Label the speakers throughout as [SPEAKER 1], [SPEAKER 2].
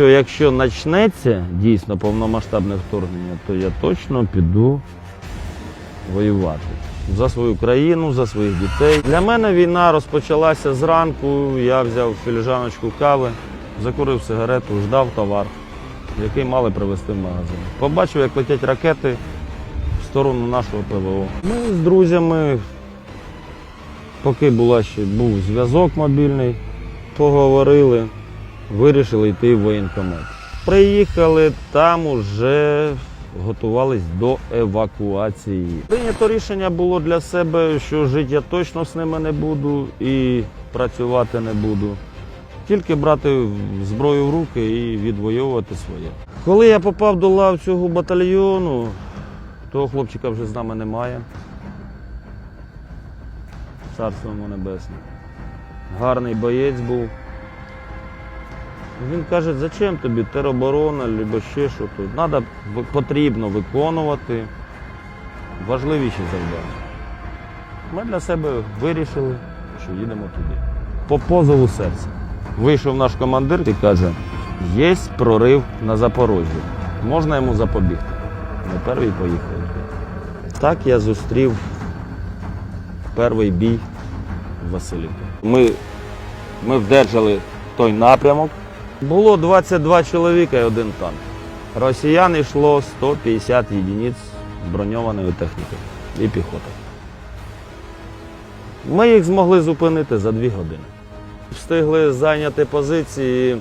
[SPEAKER 1] що якщо почнеться дійсно повномасштабне вторгнення, то я точно піду воювати за свою країну, за своїх дітей. Для мене війна розпочалася зранку. Я взяв філіжаночку кави, закурив сигарету, ждав товар, який мали привезти в магазин. Побачив, як летять ракети в сторону нашого ПВО. Ми з друзями, поки була ще був зв'язок мобільний, поговорили, вирішили йти в воєнкомат. Приїхали, там уже готувались до евакуації. Прийнято рішення було для себе, що жити я точно з ними не буду і працювати не буду. Тільки брати зброю в руки і відвоювати своє. Коли я попав до лав цього батальйону, того хлопчика вже з нами немає. Царство йому небесне. Гарний боєць був. Він каже, зачем тобі тероборона, або ще що тут. Надо, потрібно виконувати важливіші завдання. Ми для себе вирішили, що їдемо туди. По позову серця. Вийшов наш командир і каже, є прорив на Запорожжі. Можна йому запобігти. Ми перший поїхали. Так я зустрів перший бій в Василівці. Ми, ми вдержали той напрямок. Було 22 чоловіка і один танк. Росіян йшло 150 єдиниць броньованої техніки і піхоти. Ми їх змогли зупинити за 2 години. Встигли зайняти позиції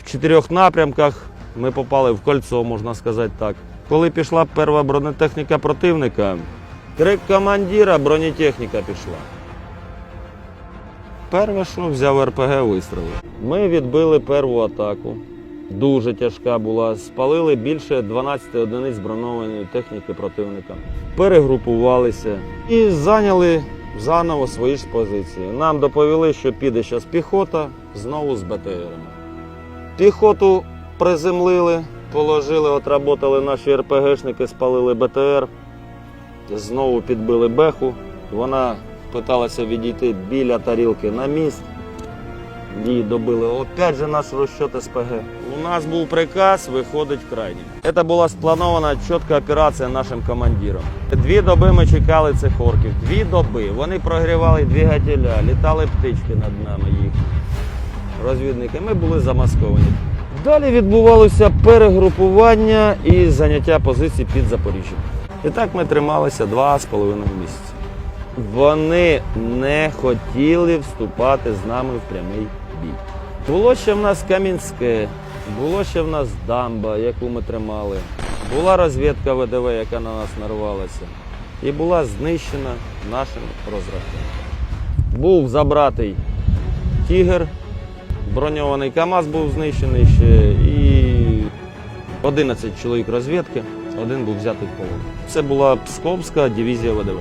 [SPEAKER 1] в чотирьох напрямках. Ми попали в кольцо, можна сказати так. Коли пішла перша бронетехніка противника, крик командира, бронетехніка пішла. Перше, що взяв РПГ, вистрілив. Ми відбили першу атаку. Дуже тяжка була. Спалили більше 12 одиниць бронованої техніки противника. Перегрупувалися і зайняли заново свої ж позиції. Нам доповіли, що піде зараз піхота знову з БТРами. Піхоту приземлили, положили, отработали наші РПГшники, спалили БТР, знову підбили беху. Вона питалася відійти біля тарілки на міст. Її добили. Опять же наш розчет СПГ. У нас був приказ виходить крайнім. Це була спланована чітка операція нашим командиром. Дві доби ми чекали цих орків. Дві доби. Вони прогрівали двигателя, літали птички над нами їх. Розвідники. Ми були замасковані. Далі відбувалося перегрупування і заняття позицій під Запоріжжям. І так ми трималися два з половиною місяці. Вони не хотіли вступати з нами в прямий бій. Було ще в нас Кам'янське, було ще в нас дамба, яку ми тримали. Була розвідка ВДВ, яка на нас нарвалася, і була знищена нашим розрахунком. Був забратий тігр, броньований КАМАЗ був знищений ще, і 11 чоловік розвідки, один був взятий в полон. Це була Псковська дивізія ВДВ.